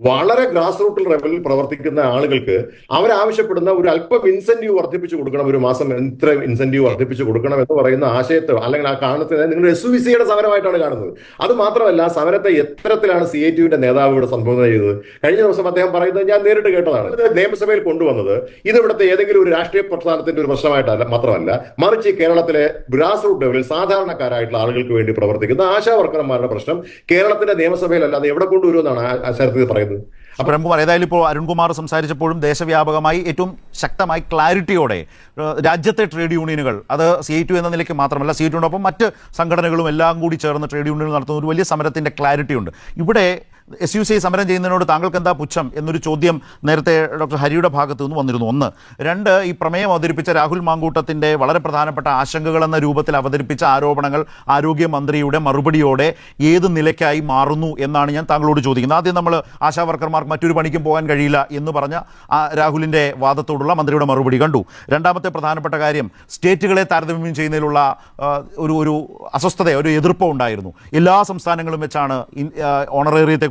വളരെ ഗ്രാസ് റൂട്ടിൽ ലെവലിൽ പ്രവർത്തിക്കുന്ന ആളുകൾക്ക് അവരാവശ്യപ്പെടുന്ന ഒരു അല്പം ഇൻസെന്റീവ് വർദ്ധിപ്പിച്ചു കൊടുക്കണം ഒരു മാസം എത്ര ഇൻസെന്റീവ് വർദ്ധിപ്പിച്ചു കൊടുക്കണം എന്ന് പറയുന്ന ആശയത്തെ അല്ലെങ്കിൽ ആ കാണുന്നത് നിങ്ങൾ എസ് വി സിയുടെ സമരമായിട്ടാണ് കാണുന്നത്. അത് മാത്രമല്ല സമരത്തെ എത്തരത്തിലാണ് സി ഐ ടിയുടെ നേതാവ് ഇവിടെ സംബോധന ചെയ്തത്. കഴിഞ്ഞ ദിവസം അദ്ദേഹം പറയുന്നത് ഞാൻ നേരിട്ട് കേട്ടതാണ്. നിയമസഭയിൽ കൊണ്ടുവന്നത് ഇത് ഇവിടുത്തെ ഏതെങ്കിലും ഒരു രാഷ്ട്രീയ പ്രസ്ഥാനത്തിന്റെ ഒരു പ്രശ്നമായിട്ടല്ല മാത്രമല്ല മറിച്ച് കേരളത്തിലെ ഗ്രാസ് റൂട്ട് ലെവലിൽ സാധാരണക്കാരായിട്ടുള്ള ആളുകൾക്ക് വേണ്ടി പ്രവർത്തിക്കുന്ന ആശാ വർക്കർമാരുടെ പ്രശ്നം കേരളത്തിന്റെ നിയമസഭയിലല്ലാതെ എവിടെ കൊണ്ടുവരുമെന്നാണ് ആ- പറയുന്നത്. പറയുന്നത്. അപ്പോൾ നമുക്ക് ഏതായാലും ഇപ്പോൾ അരുൺകുമാർ സംസാരിച്ചപ്പോഴും ദേശവ്യാപകമായി ഏറ്റവും ശക്തമായി ക്ലാരിറ്റിയോടെ രാജ്യത്തെ ട്രേഡ് യൂണിയനുകൾ അത് സി ഐ ടു എന്ന നിലയ്ക്ക് മാത്രമല്ല സി ഐ ടുവിനൊപ്പം മറ്റ് സംഘടനകളും എല്ലാം കൂടി ചേർന്ന് ട്രേഡ് യൂണിയനുകൾ നടത്തുന്ന ഒരു വലിയ സമരത്തിന്റെ ക്ലാരിറ്റി ഉണ്ട് ഇവിടെ എസ് യു സി സമരം ചെയ്യുന്നതിനോട് താങ്കൾക്ക് എന്താ പുച്ഛം എന്നൊരു ചോദ്യം നേരത്തെ ഡോക്ടർ ഹരിയുടെ ഭാഗത്തു നിന്ന് വന്നിരുന്നു. ഒന്ന് രണ്ട് ഈ പ്രമേയം അവതരിപ്പിച്ച രാഹുൽ മാങ്കൂട്ടത്തിന്റെ വളരെ പ്രധാനപ്പെട്ട ആശങ്കകൾ എന്ന രൂപത്തിൽ അവതരിപ്പിച്ച ആരോപണങ്ങൾ ആരോഗ്യമന്ത്രിയുടെ മറുപടിയോടെ ഏത് നിലയ്ക്കായി മാറുന്നു എന്നാണ് ഞാൻ താങ്കളോട് ചോദിക്കുന്നത്. ആദ്യം നമ്മൾ ആശാവർക്കർമാർക്ക് മറ്റൊരു പണിക്കും പോകാൻ കഴിയില്ല എന്ന് പറഞ്ഞ ആ രാഹുലിന്റെ വാദത്തോടുള്ള മന്ത്രിയുടെ മറുപടി കണ്ടു. രണ്ടാമത്തെ പ്രധാനപ്പെട്ട കാര്യം സ്റ്റേറ്റുകളെ താരതമ്യം ചെയ്യുന്നതിലുള്ള ഒരു ഒരു അസ്വസ്ഥത ഒരു എതിർപ്പ് ഉണ്ടായിരുന്നു. എല്ലാ സംസ്ഥാനങ്ങളും വെച്ചാണ് ഇൻ-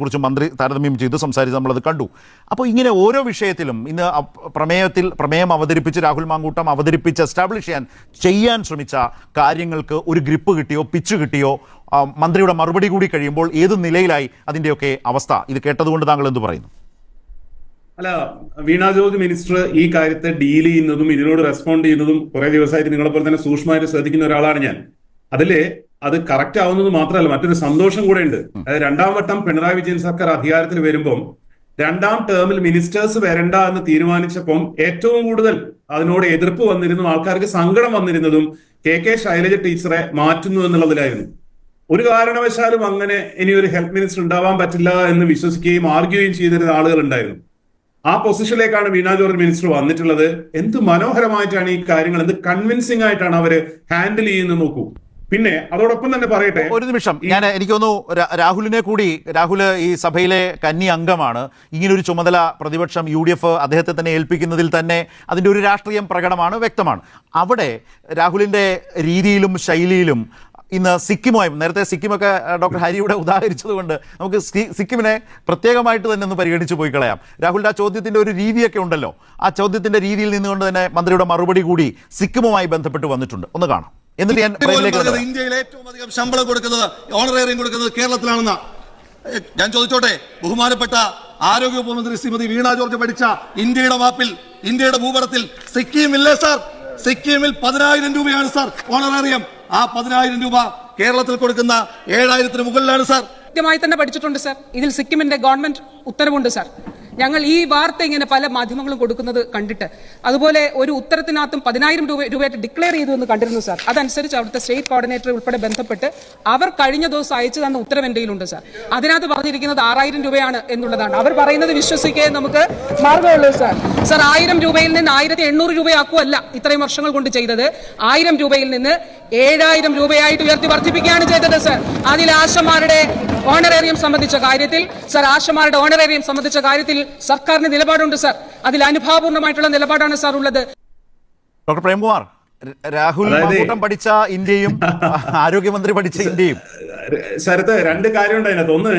ആ, മന്ത്രി താരതമ്യം ചെയ്ത് സംസാരിച്ച് നമ്മളത് കണ്ടു. അപ്പോൾ ഇങ്ങനെ ഓരോ വിഷയത്തിലും ഇന്ന് പ്രമേയത്തിൽ പ്രമേയം അവതരിപ്പിച്ച് രാഹുൽ മാങ്കൂട്ടം അവതരിപ്പിച്ച് എസ്റ്റാബ്ലിഷ് ചെയ്യാൻ ചെയ്യാൻ ശ്രമിച്ച കാര്യങ്ങൾക്ക് ഒരു ഗ്രിപ്പ് കിട്ടിയോ പിച്ച് കിട്ടിയോ മന്ത്രിയുടെ മറുപടി കൂടി കഴിയുമ്പോൾ ഏത് നിലയിലായി അതിന്റെയൊക്കെ അവസ്ഥ? ഇത് കേട്ടതുകൊണ്ട് താങ്കൾ എന്ത് പറയുന്നു? അല്ല വീണാ ജോർജ് മിനിസ്റ്റർ ഈ കാര്യത്തെ ഡീൽ ചെയ്യുന്നതും ഇതിനോട് റെസ്പോണ്ട് ചെയ്യുന്നതും കുറെ ദിവസമായിട്ട് നിങ്ങളെപ്പോലെ തന്നെ സൂക്ഷ്മമായിട്ട് ശ്രദ്ധിക്കുന്ന ഒരാളാണ് ഞാൻ. അതിൽ അത് കറക്റ്റ് ആവുന്നത് മാത്രമല്ല മറ്റൊരു സന്തോഷം കൂടെ ഉണ്ട് അതായത് രണ്ടാം വട്ടം പിണറായി വിജയൻ സർക്കാർ അധികാരത്തിൽ വരുമ്പം രണ്ടാം ടേമിൽ മിനിസ്റ്റേഴ്സ് വരണ്ട എന്ന് തീരുമാനിച്ചപ്പം ഏറ്റവും കൂടുതൽ അതിനോട് എതിർപ്പ് വന്നിരുന്നു ആൾക്കാർക്ക് സങ്കടം വന്നിരുന്നതും കെ കെ ശൈലജ ടീച്ചറെ മാറ്റുന്നു എന്നുള്ളതിലായിരുന്നു. ഒരു കാരണവശാലും അങ്ങനെ ഇനി ഒരു ഹെൽത്ത് മിനിസ്റ്റർ ഉണ്ടാവാൻ പറ്റില്ല എന്ന് വിശ്വസിക്കുകയും ആർഗ്യുകയും ചെയ്തിരുന്ന ആളുകൾ ഉണ്ടായിരുന്നു. ആ പൊസിഷനിലേക്കാണ് വീണ ജോർജ് മിനിസ്റ്റർ വന്നിട്ടുള്ളത്. എന്ത് മനോഹരമായിട്ടാണ് ഈ കാര്യങ്ങൾ എന്ത് കൺവിൻസിംഗ് ആയിട്ടാണ് അവർ ഹാൻഡിൽ ചെയ്യുന്നത് നോക്കൂ. പിന്നെ അതോടൊപ്പം തന്നെ പറയട്ടെ ഒരു നിമിഷം. ഞാൻ എനിക്ക് തോന്നുന്നു രാഹുലിനെ കൂടി രാഹുൽ ഈ സഭയിലെ കന്നി അംഗമാണ്. ഇങ്ങനൊരു ചുമതല പ്രതിപക്ഷം യു ഡി എഫ് അദ്ദേഹത്തെ തന്നെ ഏൽപ്പിക്കുന്നതിൽ തന്നെ അതിന്റെ ഒരു രാഷ്ട്രീയം പ്രകടമാണ് വ്യക്തമാണ്. അവിടെ രാഹുലിന്റെ രീതിയിലും ശൈലിയിലും ഇന്ന് സിക്കിമുമായി നേരത്തെ സിക്കിമൊക്കെ ഡോക്ടർ ഹരിയുടെ ഉദാഹരിച്ചതുകൊണ്ട് നമുക്ക് സിക്കിമിനെ പ്രത്യേകമായിട്ട് തന്നെ ഒന്ന് പരിഗണിച്ച് പോയി കളയാം. രാഹുലിന്റെ ആ ചോദ്യത്തിന്റെ ഒരു രീതിയൊക്കെ ഉണ്ടല്ലോ. ആ ചോദ്യത്തിന്റെ രീതിയിൽ നിന്നുകൊണ്ട് തന്നെ മന്ത്രിയുടെ മറുപടി കൂടി സിക്കിമുമായി ബന്ധപ്പെട്ട് വന്നിട്ടുണ്ട്. ഒന്ന് കാണാം. എന്നിട്ട് ഞാൻ. ഇന്ത്യയിൽ ഏറ്റവും അധികം ശമ്പളം കൊടുക്കുന്നത് ഓണറേറിയം കൊടുക്കുന്നത് കേരളത്തിലാണെന്ന്. ഞാൻ ചോദിച്ചോട്ടെ ബഹുമാനപ്പെട്ട ആരോഗ്യ ഉപമന്ത്രി ശ്രീമതി വീണ ജോർജ് പഠിച്ച ഇന്ത്യയുടെ മാപ്പിൽ ഇന്ത്യയുടെ ഭൂപടത്തിൽ സിക്കിം ഇല്ലേ സാർ? സിക്കിമിൽ പതിനായിരം രൂപയാണ് സാർ ഓണറേറിയം ആ പതിനായിരം രൂപ കേരളത്തിൽ കൊടുക്കുന്ന ഏഴായിരത്തിന് മുകളിലാണ് സാർ. കൃത്യമായി തന്നെ പഠിച്ചിട്ടുണ്ട് സാർ. ഇതിൽ സിക്കിമിന്റെ ഗവൺമെന്റ് ഉത്തരവുണ്ട് സാർ. ഞങ്ങൾ ഈ വാർത്ത ഇങ്ങനെ പല മാധ്യമങ്ങളും കൊടുക്കുന്നത് കണ്ടിട്ട് അതുപോലെ ഒരു ഉത്തരത്തിനകത്തും പതിനായിരം രൂപ രൂപയായിട്ട് ഡിക്ലെയർ ചെയ്തു എന്ന് കണ്ടിരുന്നു സാർ. അതനുസരിച്ച് അവിടുത്തെ സ്റ്റേറ്റ് കോർഡിനേറ്റർ ഉൾപ്പെടെ ബന്ധപ്പെട്ട് അവർ കഴിഞ്ഞ ദിവസം അയച്ചു തന്ന ഉത്തരവ് എന്റെ കയ്യിലുണ്ട് സാർ. അതിനകത്ത് പറഞ്ഞിരിക്കുന്നത് ആറായിരം രൂപയാണ് എന്നുള്ളതാണ്. അവർ പറയുന്നത് വിശ്വസിക്കേ നമുക്ക് മാർഗമുള്ളൂ സാർ. സാർ ആയിരം രൂപയിൽ നിന്ന് ആയിരത്തി എണ്ണൂറ് രൂപയാക്കുമല്ല ഇത്രയും വർഷങ്ങൾ കൊണ്ട് ചെയ്തത്. ആയിരം രൂപയിൽ നിന്ന് ഏഴായിരം രൂപയായിട്ട് ഉയർത്തി വർദ്ധിപ്പിക്കുകയാണ് ചെയ്തത് സാർ. അതിൽ ആശമാരുടെ ഓണറേറിയം സംബന്ധിച്ച കാര്യത്തിൽ സർ ആശമാരുടെ ഓണറേറിയം സംബന്ധിച്ച കാര്യത്തിൽ സർക്കാരിന് നിലപാടുണ്ട് സർ. അതിൽ അനുഭാവപൂർണമായിട്ടുള്ള നിലപാടാണ് സാർ ഉള്ളത്. ഡോക്ടർ പ്രേംകുമാർ രാഹുൽ മാങ്കൂട്ടം പഠിച്ച ഇന്ത്യയും ആരോഗ്യമന്ത്രി പഠിച്ച ഇന്ത്യയും. ശരത്ത് രണ്ട് കാര്യമുണ്ട് അതിനകത്ത്. ഒന്ന്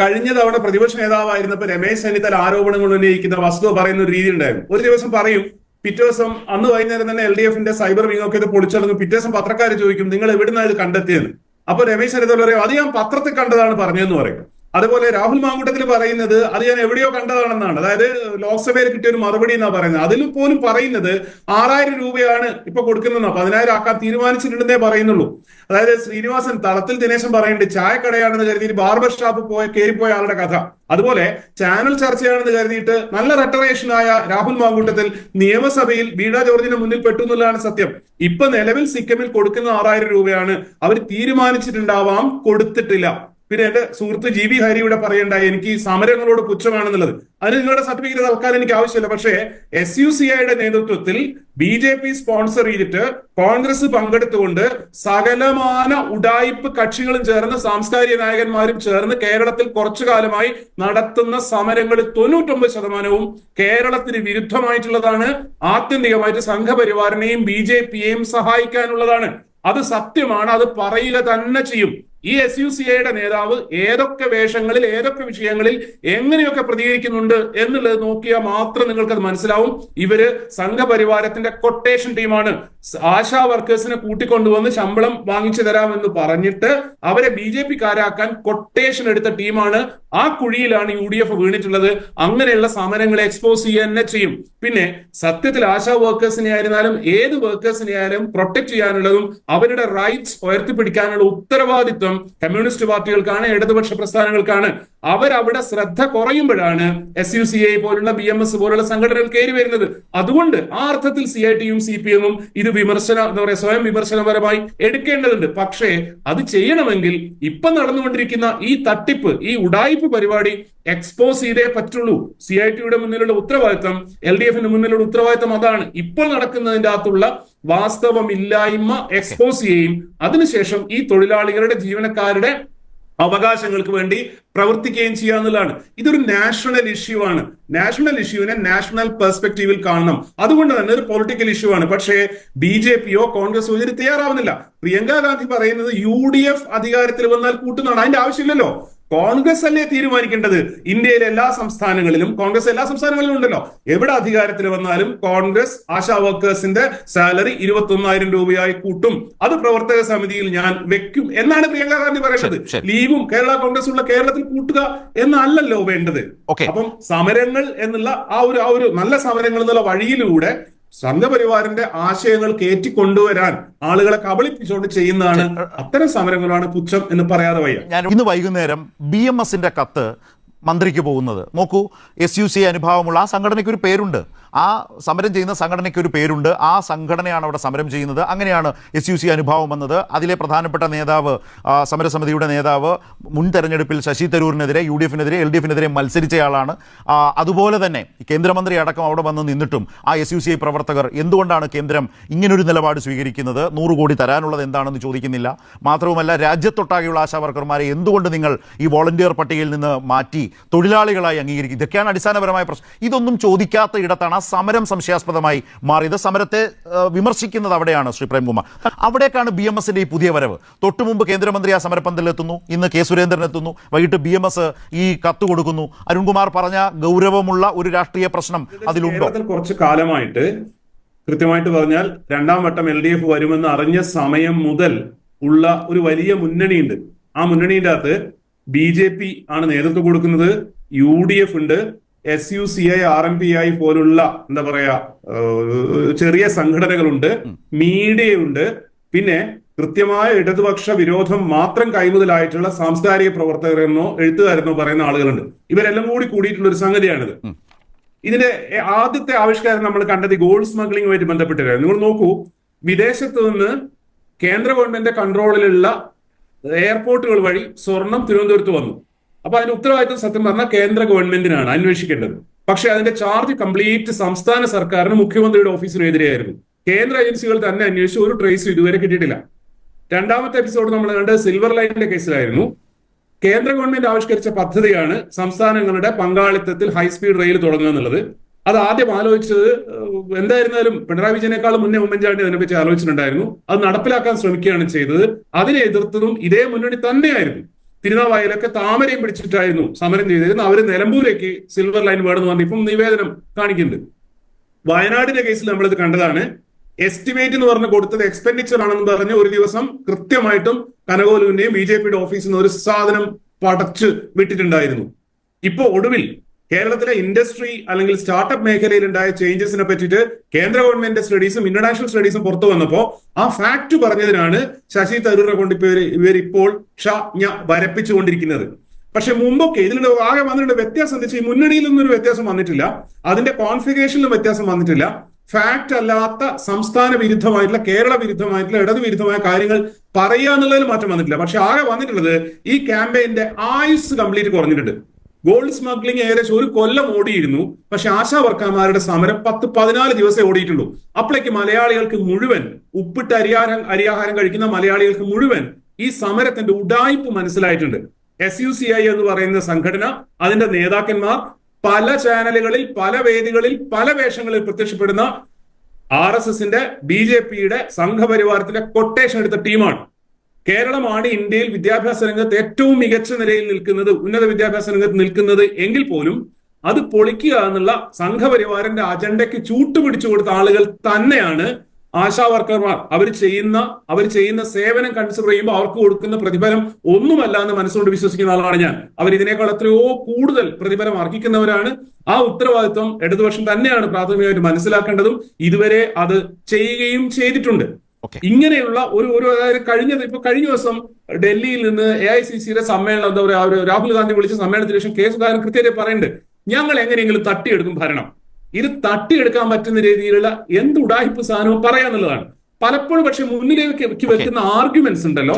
കഴിഞ്ഞ തവണ പ്രതിപക്ഷ നേതാവായിരുന്നപ്പോ രമേശ് ചെന്നിത്തല ആരോപണങ്ങൾ ഉന്നയിക്കുന്ന വസ്തു പറയുന്ന ഒരു രീതി ഉണ്ടായിരുന്നു. ഒരു ദിവസം പറയും പിറ്റേ ദിവസം അന്ന് വൈകുന്നേരം തന്നെ എൽ ഡി എഫിന്റെ സൈബർ വിംഗ് ഒക്കെ ഇത് പൊളിച്ചെടുക്കും പിറ്റേ ദിവസം പത്രക്കാർ ചോദിക്കും നിങ്ങൾ എവിടുന്നാണ് ഇത് കണ്ടെത്തിയത്? അപ്പൊ രമേശ് ചെന്നിത്തല പറയും അത് ഞാൻ പത്രത്തിൽ കണ്ടതാണ് പറഞ്ഞതെന്ന് പറയും. അതുപോലെ രാഹുൽ മാങ്കൂട്ടത്തിൽ പറയുന്നത് അത് ഞാൻ എവിടെയോ കണ്ടതാണെന്നാണ്. അതായത് ലോക്സഭയിൽ കിട്ടിയ ഒരു മറുപടി എന്നാ പറയുന്നത്. അതിൽ പോലും പറയുന്നത് ആറായിരം രൂപയാണ് ഇപ്പൊ കൊടുക്കുന്നതെന്നോ പതിനായിരം ആക്കാൻ തീരുമാനിച്ചിട്ടുണ്ടെന്നേ പറയുന്നുള്ളൂ. അതായത് ശ്രീനിവാസൻ തളത്തിൽ ദിനേശൻ പറയുന്നുണ്ട് ചായക്കടയാണെന്ന് കരുതിയിട്ട് ബാർബർ ഷാപ്പ് പോയ കയറിപ്പോയ ആളുടെ കഥ. അതുപോലെ ചാനൽ ചർച്ചയാണെന്ന് കരുതിയിട്ട് നല്ല റെട്ടറേഷനായ രാഹുൽ മാങ്കൂട്ടത്തിൽ നിയമസഭയിൽ ബീഡ ജോർജിന് മുന്നിൽ പെട്ടു എന്നുള്ളതാണ് സത്യം. ഇപ്പൊ നിലവിൽ സിക്കിമിൽ കൊടുക്കുന്ന ആറായിരം രൂപയാണ് അവർ തീരുമാനിച്ചിട്ടുണ്ടാവാം കൊടുത്തിട്ടില്ല. പിന്നെ എന്റെ സുഹൃത്ത് ജി ബി ഇവിടെ പറയണ്ടായി എനിക്ക് സമരങ്ങളോട് പുച്ഛമാണെന്നുള്ളത്. അതിന് നിങ്ങളുടെ സർട്ടിഫിക്കറ്റ് തൽക്കാലം എനിക്ക് ആവശ്യമില്ല. പക്ഷേ എസ് യു സി ഐയുടെ നേതൃത്വത്തിൽ ബി ജെ പി സ്പോൺസർ ചെയ്തിട്ട് കോൺഗ്രസ് പങ്കെടുത്തുകൊണ്ട് സകലമാന ഉഡായിപ്പ് കക്ഷികളും ചേർന്ന് സാംസ്കാരിക നായകന്മാരും ചേർന്ന് കേരളത്തിൽ കുറച്ചു കാലമായി നടത്തുന്ന സമരങ്ങളിൽ തൊണ്ണൂറ്റൊമ്പത് ശതമാനവും കേരളത്തിന് വിരുദ്ധമായിട്ടുള്ളതാണ്. ആത്യന്തികമായിട്ട് സംഘപരിവാറിനെയും ബി ജെ പിയെയും സഹായിക്കാനുള്ളതാണ്. അത് സത്യമാണ്. അത് പറയുക തന്നെ ചെയ്യും. ഈ എസ് യു സി ഐയുടെ നേതാവ് ഏതൊക്കെ വേഷങ്ങളിൽ ഏതൊക്കെ വിഷയങ്ങളിൽ എങ്ങനെയൊക്കെ പ്രതികരിക്കുന്നുണ്ട് എന്നുള്ളത് നോക്കിയാൽ മാത്രം നിങ്ങൾക്കത് മനസ്സിലാവും. ഇവർ സംഘപരിവാരത്തിന്റെ കൊട്ടേഷൻ ടീമാണ് ആശാ വർക്കേഴ്സിനെ കൂട്ടിക്കൊണ്ടുവന്ന് ശമ്പളം വാങ്ങിച്ചു തരാമെന്ന് പറഞ്ഞിട്ട് അവരെ ബി ജെ പിക്കാരാക്കാൻ കൊട്ടേഷൻ എടുത്ത ടീമാണ്. ആ കുഴിയിലാണ് യു ഡി എഫ് വീണിട്ടുള്ളത്. അങ്ങനെയുള്ള സമരങ്ങളെ എക്സ്പോസ് ചെയ്യുക തന്നെ ചെയ്യും. പിന്നെ സത്യത്തിൽ ആശാ വർക്കേഴ്സിനെ ആയിരുന്നാലും ഏത് വർക്കേഴ്സിനെ ആയാലും പ്രൊട്ടക്ട് ചെയ്യാനുള്ളതും അവരുടെ റൈറ്റ്സ് ഉയർത്തിപ്പിടിക്കാനുള്ള ഉത്തരവാദിത്വം കമ്മ്യൂണിസ്റ്റ് പാർട്ടികൾക്കാണ് ഇടതുപക്ഷ പ്രസ്ഥാനങ്ങൾക്കാണ്. അവരവിടെ ശ്രദ്ധ കുറയുമ്പോഴാണ് എസ് യു സി ഐ പോലുള്ള ബി എം എസ് പോലുള്ള സംഘടനകൾ കയറി വരുന്നത്. അതുകൊണ്ട് ആ അർത്ഥത്തിൽ സി ഐ ടിയും സി പി എമ്മും ഇത് വിമർശന എന്താ പറയുക സ്വയം വിമർശനപരമായി എടുക്കേണ്ടതുണ്ട്. പക്ഷേ അത് ചെയ്യണമെങ്കിൽ ഇപ്പൊ നടന്നുകൊണ്ടിരിക്കുന്ന ഈ തട്ടിപ്പ് ഈ ഉടായിപ്പ് പരിപാടി എക്സ്പോസ് ചെയ്തേ പറ്റുള്ളൂ. സി ഐ ടിയുടെ മുന്നിലുള്ള ഉത്തരവാദിത്തം എൽ ഡി എഫിന്റെ മുന്നിലുള്ള ഉത്തരവാദിത്തം അതാണ്. ഇപ്പോൾ നടക്കുന്നതിന്റെ അകത്തുള്ള വാസ്തവമില്ലായ്മ എക്സ്പോസ് ചെയ്യുകയും അതിനുശേഷം ഈ തൊഴിലാളികളുടെ ജീവനക്കാരുടെ അവകാശങ്ങൾക്ക് വേണ്ടി പ്രവർത്തിക്കുകയും ചെയ്യുക എന്നുള്ളതാണ്. ഇതൊരു നാഷണൽ ഇഷ്യൂ ആണ്. നാഷണൽ ഇഷ്യൂവിനെ നാഷണൽ പെർസ്പെക്റ്റീവിൽ കാണണം. അതുകൊണ്ട് തന്നെ ഒരു പൊളിറ്റിക്കൽ ഇഷ്യൂ ആണ്. പക്ഷേ ബി ജെ പിയോ കോൺഗ്രസോ ഇതിന് തയ്യാറാവുന്നില്ല. പ്രിയങ്ക ഗാന്ധി പറയുന്നത് യു ഡി എഫ് അധികാരത്തിൽ വന്നാൽ കൂട്ടുന്നതാണ്. അതിന്റെ ആവശ്യമില്ലല്ലോ. കോൺഗ്രസ് അല്ലേ തീരുമാനിക്കേണ്ടത്? ഇന്ത്യയിലെ എല്ലാ സംസ്ഥാനങ്ങളിലും കോൺഗ്രസ് എല്ലാ സംസ്ഥാനങ്ങളിലും ഉണ്ടല്ലോ. എവിടെ അധികാരത്തിൽ വന്നാലും കോൺഗ്രസ് ആശാ വർക്കേഴ്സിന്റെ സാലറി ഇരുപത്തി ഒന്നായിരം രൂപയായി കൂട്ടും. അത് പ്രവർത്തക സമിതിയിൽ ഞാൻ വെക്കും എന്നാണ് പ്രിയങ്ക ഗാന്ധി പറയുന്നത്. ലീവും. ലീഗും കേരള കോൺഗ്രസ് ഉള്ള കേരളത്തിൽ കൂട്ടുക എന്നല്ലല്ലോ വേണ്ടത്. അപ്പം സമരങ്ങൾ എന്നുള്ള ആ ഒരു ആ ഒരു നല്ല സമരങ്ങൾ എന്നുള്ള വഴിയിലൂടെ സംഘപരിവാറിന്റെ ആശയങ്ങൾ കയറ്റിക്കൊണ്ടുവരാൻ ആളുകളെ കബളിപ്പിച്ചുകൊണ്ട് ചെയ്യുന്നതാണ് അത്തരം സമരങ്ങളാണ് പുച്ഛം എന്ന് പറയാതെ വയ്യ. ഞാൻ ഇന്ന് വൈകുന്നേരം ബി എം എസിന്റെ കത്ത് മന്ത്രിക്ക് പോകുന്നത്. നോക്കൂ എസ് യു സി അനുഭാവമുള്ള ആ സംഘടനയ്ക്ക് ഒരു പേരുണ്ട്. ആ സമരം ചെയ്യുന്ന സംഘടനയ്ക്ക് ഒരു പേരുണ്ട്. ആ സംഘടനയാണ് അവിടെ സമരം ചെയ്യുന്നത്. അങ്ങനെയാണ് എസ് യു സി അനുഭാവം വന്നത്. അതിലെ പ്രധാനപ്പെട്ട നേതാവ് സമരസമിതിയുടെ നേതാവ് മുൻ തെരഞ്ഞെടുപ്പിൽ ശശി തരൂരിനെതിരെ യു ഡി എഫിനെതിരെ എൽ ഡി എഫിനെതിരെ മത്സരിച്ചയാളാണ്. അതുപോലെ തന്നെ കേന്ദ്രമന്ത്രി അടക്കം അവിടെ വന്ന് നിന്നിട്ടും ആ എസ് യു സി ഐ പ്രവർത്തകർ എന്തുകൊണ്ടാണ് കേന്ദ്രം ഇങ്ങനൊരു നിലപാട് സ്വീകരിക്കുന്നത്? നൂറ് കോടി തരാനുള്ളത് എന്താണെന്ന് ചോദിക്കുന്നില്ല. മാത്രവുമല്ല രാജ്യത്തൊട്ടാകെയുള്ള ആശാവർക്കർമാരെ എന്തുകൊണ്ട് നിങ്ങൾ ഈ വോളണ്ടിയർ പട്ടികയിൽ നിന്ന് മാറ്റി തൊഴിലാളികളായി അംഗീകരിക്കും? ഇതൊക്കെയാണ് അടിസ്ഥാനപരമായ പ്രശ്നം. ഇതൊന്നും ചോദിക്കാത്ത ഇടത്താണ് ആ സമരം സംശയാസ്പദമായി മാറിയത്. സമരത്തെ വിമർശിക്കുന്നത് അവിടെയാണ് ശ്രീ പ്രേംകുമാർ. അവിടേക്കാണ് ബി എം എസിന്റെ ഈ പുതിയ വരവ്. തൊട്ടുമുമ്പ് കേന്ദ്രമന്ത്രി ആ സമരപ്പന്തലിൽ എത്തുന്നു. ഇന്ന് കെ സുരേന്ദ്രൻ എത്തുന്നു. വൈകിട്ട് ബി എം എസ് ഈ കത്ത് കൊടുക്കുന്നു. അരുൺകുമാർ പറഞ്ഞ ഗൗരവമുള്ള ഒരു രാഷ്ട്രീയ പ്രശ്നം അതിലുണ്ടോ? കുറച്ച് കാലമായിട്ട് കൃത്യമായിട്ട് പറഞ്ഞാൽ രണ്ടാം വട്ടം എൽ ഡി എഫ് വരുമെന്ന് അറിഞ്ഞ സമയം മുതൽ ഉള്ള ഒരു വലിയ മുന്നണിയുണ്ട്. ആ മുന്നണിയുടെ അകത്ത് ബി ജെ പി ആണ് നേതൃത്വം കൊടുക്കുന്നത്. യു ഡി എഫ് ഉണ്ട്. S U C I R M P I പോലുള്ള എന്താ പറയാ ചെറിയ സംഘടനകളുണ്ട് മീഡിയയുണ്ട്. പിന്നെ കൃത്യമായ ഇടതുപക്ഷ വിരോധം മാത്രം കൈമുതലായിട്ടുള്ള സാംസ്കാരിക പ്രവർത്തകരെന്നോ എഴുത്തുകാരെന്നോ പറയുന്ന ആളുകളുണ്ട്. ഇവരെല്ലാം കൂടി കൂടിയിട്ടുള്ള ഒരു സംഗതിയാണിത്. ഇതിന്റെ ആദ്യത്തെ ആവിഷ്കാരം നമ്മൾ കണ്ടത് ഗോൾഡ് സ്മഗ്ലിംഗുമായിട്ട് ബന്ധപ്പെട്ടിരുന്നു നിങ്ങൾ നോക്കൂ വിദേശത്ത് നിന്ന് കേന്ദ്ര ഗവൺമെന്റിന്റെ കൺട്രോളിലുള്ള എയർപോർട്ടുകൾ വഴി സ്വർണം തിരുവനന്തപുരത്ത് വന്നു. അപ്പൊ അതിന്റെ ഉത്തരവാദിത്വം സത്യം പറഞ്ഞാൽ കേന്ദ്ര ഗവൺമെന്റിനാണ് അന്വേഷിക്കേണ്ടത്. പക്ഷെ അതിന്റെ ചാർജ് കംപ്ലീറ്റ് സംസ്ഥാന സർക്കാരിന് മുഖ്യമന്ത്രിയുടെ ഓഫീസിനും എതിരെയായിരുന്നു കേന്ദ്ര ഏജൻസികൾ തന്നെ അന്വേഷിച്ച് ഒരു ട്രേസും ഇതുവരെ കിട്ടിയിട്ടില്ല. രണ്ടാമത്തെ എപ്പിസോഡ് നമ്മൾ കണ്ടത് സിൽവർ ലൈനിന്റെ കേസിലായിരുന്നു. കേന്ദ്ര ഗവൺമെന്റ് ആവിഷ്കരിച്ച പദ്ധതിയാണ് സംസ്ഥാനങ്ങളുടെ പങ്കാളിത്തത്തിൽ ഹൈസ്പീഡ് റെയിൽ തുടങ്ങുക എന്നുള്ളത്. അത് ആദ്യം ആലോചിച്ചത് എന്തായിരുന്നാലും പിണറായി വിജയനേക്കാൾ മുന്നേ ഉമ്മൻചാണ്ടി അതിനെപ്പറ്റി ആലോചിച്ചിട്ടുണ്ടായിരുന്നു. അത് നടപ്പിലാക്കാൻ ശ്രമിക്കുകയാണ് ചെയ്തത്. അതിനെ എതിർത്തതും ഇതേ മുന്നണി തന്നെയായിരുന്നു. തിരുനാവായലൊക്കെ താമരയും പിടിച്ചിട്ടായിരുന്നു സമരം ചെയ്തിരുന്നത്. അവർ നിലമ്പൂരേക്ക് സിൽവർ ലൈൻ വേണമെന്ന് പറഞ്ഞ് ഇപ്പം നിവേദനം കാണിക്കുന്നുണ്ട്. വയനാടിന്റെ കേസിൽ നമ്മളിത് കണ്ടതാണ്. എസ്റ്റിമേറ്റ് എന്ന് പറഞ്ഞ് കൊടുത്തത് എക്സ്പെൻഡിച്ചർ ആണെന്ന് പറഞ്ഞ് ഒരു ദിവസം കൃത്യമായിട്ടും കനകോലുവിന്റെയും ബി ജെ പിയുടെ ഓഫീസിൽ നിന്ന് ഒരു സാധനം പടച്ച് വിട്ടിട്ടുണ്ടായിരുന്നു. ഇപ്പൊ ഒടുവിൽ കേരളത്തിലെ ഇൻഡസ്ട്രി അല്ലെങ്കിൽ സ്റ്റാർട്ടപ്പ് മേഖലയിൽ ഉണ്ടായ ചേഞ്ചസിനെ പറ്റിയിട്ട് കേന്ദ്ര ഗവൺമെന്റ് സ്റ്റഡീസും ഇന്റർനാഷണൽ സ്റ്റഡീസും പുറത്തു വന്നപ്പോൾ ആ ഫാക്ട് പറഞ്ഞതിനാണ് ശശി തരൂരിനെ കൊണ്ട് ഇപ്പോൾ ഇവർ ഇപ്പോൾ ഷ ഞ വരപ്പിച്ചുകൊണ്ടിരിക്കുന്നത്. പക്ഷെ മുമ്പൊക്കെ ഇതിൽ ആകെ വന്നിട്ടുണ്ട് വ്യത്യാസം എന്താ വെച്ചാൽ ഈ മുന്നണിയിൽ ഒരു വ്യത്യാസം വന്നിട്ടില്ല. അതിന്റെ കോൺഫിഗറേഷനിലും വ്യത്യാസം വന്നിട്ടില്ല. ഫാക്ട് അല്ലാത്ത സംസ്ഥാന വിരുദ്ധമായിട്ടുള്ള കേരള വിരുദ്ധമായിട്ടുള്ള ഇടതു വിരുദ്ധമായ കാര്യങ്ങൾ പറയുക എന്നുള്ളതിൽ മാറ്റം വന്നിട്ടില്ല. പക്ഷെ ആകെ വന്നിട്ടുള്ളത് ഈ ക്യാമ്പയിന്റെ ആയുസ് കംപ്ലീറ്റ് കുറഞ്ഞിട്ടുണ്ട്. ഗോൾഡ് സ്മഗ്ലിംഗ് ഏകദേശം ഒരു കൊല്ലം ഓടിയിരുന്നു. പക്ഷെ ആശാ വർക്കർമാരുടെ സമരം പത്ത് പതിനാല് ദിവസമേ ഓടിയിട്ടുള്ളൂ. അപ്പോഴേക്ക് മലയാളികൾക്ക് മുഴുവൻ ഉപ്പിട്ട് അരിയാഹാരം അരിയാഹാരം കഴിക്കുന്ന മലയാളികൾക്ക് മുഴുവൻ ഈ സമരത്തിന്റെ ഉടായ്പ് മനസ്സിലായിട്ടുണ്ട്. എസ് യു സി ഐ എന്ന് പറയുന്ന സംഘടന അതിന്റെ നേതാക്കന്മാർ പല ചാനലുകളിൽ പല വേദികളിൽ പല വേഷങ്ങളിൽ പ്രത്യക്ഷപ്പെടുന്ന ആർ എസ് എസിന്റെ ബി ജെ പിയുടെ സംഘപരിവാരത്തിന്റെ കൊട്ടേഷൻ എടുത്ത ടീമാണ്. കേരളമാണ് ഇന്ത്യയിൽ വിദ്യാഭ്യാസ രംഗത്ത് ഏറ്റവും മികച്ച നിലയിൽ നിൽക്കുന്നത് ഉന്നത വിദ്യാഭ്യാസ രംഗത്ത് നിൽക്കുന്നത് എങ്കിൽ പോലും അത് പൊളിക്കുക എന്നുള്ള സംഘപരിവാരന്റെ അജണ്ടയ്ക്ക് ചൂട്ടുപിടിച്ചു കൊടുത്ത ആളുകൾ തന്നെയാണ് ആശാ വർക്കർമാർ. അവർ ചെയ്യുന്ന അവർ ചെയ്യുന്ന സേവനം കൺസിഡർ ചെയ്യുമ്പോൾ അവർക്ക് കൊടുക്കുന്ന പ്രതിഫലം ഒന്നുമല്ല എന്ന് മനസ്സുകൊണ്ട് വിശ്വസിക്കുന്ന ആളാണ് ഞാൻ. അവർ ഇതിനേക്കാൾ എത്രയോ കൂടുതൽ പ്രതിഫലം അർഹിക്കുന്നവരാണ്. ആ ഉത്തരവാദിത്വം ഇടതുപക്ഷം തന്നെയാണ് പ്രാഥമികമായിട്ട് മനസ്സിലാക്കേണ്ടതും. ഇതുവരെ അത് ചെയ്യുകയും ചെയ്തിട്ടുണ്ട്. ഇങ്ങനെയുള്ള ഒരു ഒരു അതായത് കഴിഞ്ഞത് ഇപ്പൊ കഴിഞ്ഞ ദിവസം ഡൽഹിയിൽ നിന്ന് എ ഐ സി സിയുടെ സമ്മേളനം എന്താ പറയുക രാഹുൽ ഗാന്ധി വിളിച്ച സമ്മേളനത്തിന് ശേഷം കെ സുധാകരൻ കൃത്യമായി പറയുന്നുണ്ട് ഞങ്ങൾ എങ്ങനെയെങ്കിലും തട്ടിയെടുക്കും ഭരണം. ഇത് തട്ടിയെടുക്കാൻ പറ്റുന്ന രീതിയിലുള്ള എന്ത് ഉടായ്പ സാധനവും പറയാന്നുള്ളതാണ് പലപ്പോഴും പക്ഷെ മുന്നിലേക്ക് വെക്കുന്ന ആർഗ്യുമെന്റ്സ് ഉണ്ടല്ലോ.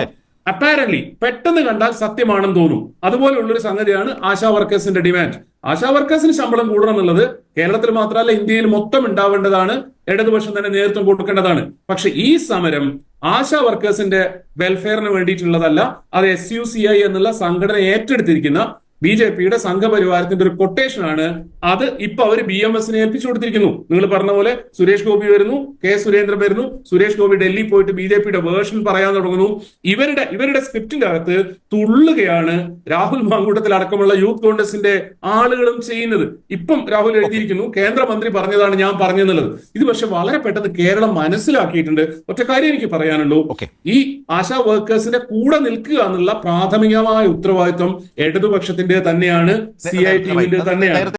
അപ്പാരന്റ്ലി പെട്ടെന്ന് കണ്ടാൽ സത്യമാണെന്ന് തോന്നും. അതുപോലെയുള്ള ഒരു സംഗതിയാണ് ആശാ വർക്കേഴ്സിന്റെ ഡിമാൻഡ് ആശാ വർക്കേഴ്സിന് ശമ്പളം കൂടണം എന്നുള്ളത് കേരളത്തിൽ മാത്രമല്ല ഇന്ത്യയിൽ മൊത്തം ഉണ്ടാവേണ്ടതാണ്. ഇടതുപക്ഷം തന്നെ നേതൃത്വം കൊടുക്കേണ്ടതാണ്. പക്ഷെ ഈ സമരം ആശാ വർക്കേഴ്സിന്റെ വെൽഫെയറിന് വേണ്ടിയിട്ടുള്ളതല്ല അത് എസ് യു സി ഐ എന്നുള്ള സംഘടന ഏറ്റെടുത്തിരിക്കുന്ന ബി ജെ പിയുടെ സംഘപരിവാരത്തിന്റെ ഒരു കൊട്ടേഷൻ ആണ് അത് ഇപ്പൊ അവർ ബി എം എസിനെ ഏൽപ്പിച്ചു കൊടുത്തിരിക്കുന്നു. നിങ്ങൾ പറഞ്ഞ പോലെ സുരേഷ് ഗോപി വരുന്നു കെ സുരേന്ദ്രൻ വരുന്നു സുരേഷ് ഗോപി ഡൽഹി പോയിട്ട് ബി ജെ പിയുടെ വേർഷൻ പറയാൻ തുടങ്ങുന്നു. ഇവരുടെ ഇവരുടെ സ്ക്രിപ്റ്റിന്റെ അകത്ത് തുള്ളുകയാണ് രാഹുൽ മാങ്കൂട്ടത്തിൽ അടക്കമുള്ള യൂത്ത് കോൺഗ്രസിന്റെ ആളുകളും ചെയ്യുന്നത്. ഇപ്പം രാഹുൽ എഴുതിയിരിക്കുന്നു കേന്ദ്രമന്ത്രി പറഞ്ഞതാണ് ഞാൻ പറഞ്ഞെന്നുള്ളത്. ഇത് പക്ഷെ വളരെ പെട്ടെന്ന് കേരളം മനസ്സിലാക്കിയിട്ടുണ്ട്. ഒറ്റ കാര്യം എനിക്ക് പറയാനുള്ളൂ. ഈ ആശാ വർക്കേഴ്സിന്റെ കൂടെ നിൽക്കുക എന്നുള്ള പ്രാഥമികമായ ഉത്തരവാദിത്വം ഇടതുപക്ഷത്തിന്റെ തന്നെയാണ് സി ഐ ടി തന്നെയാണ്.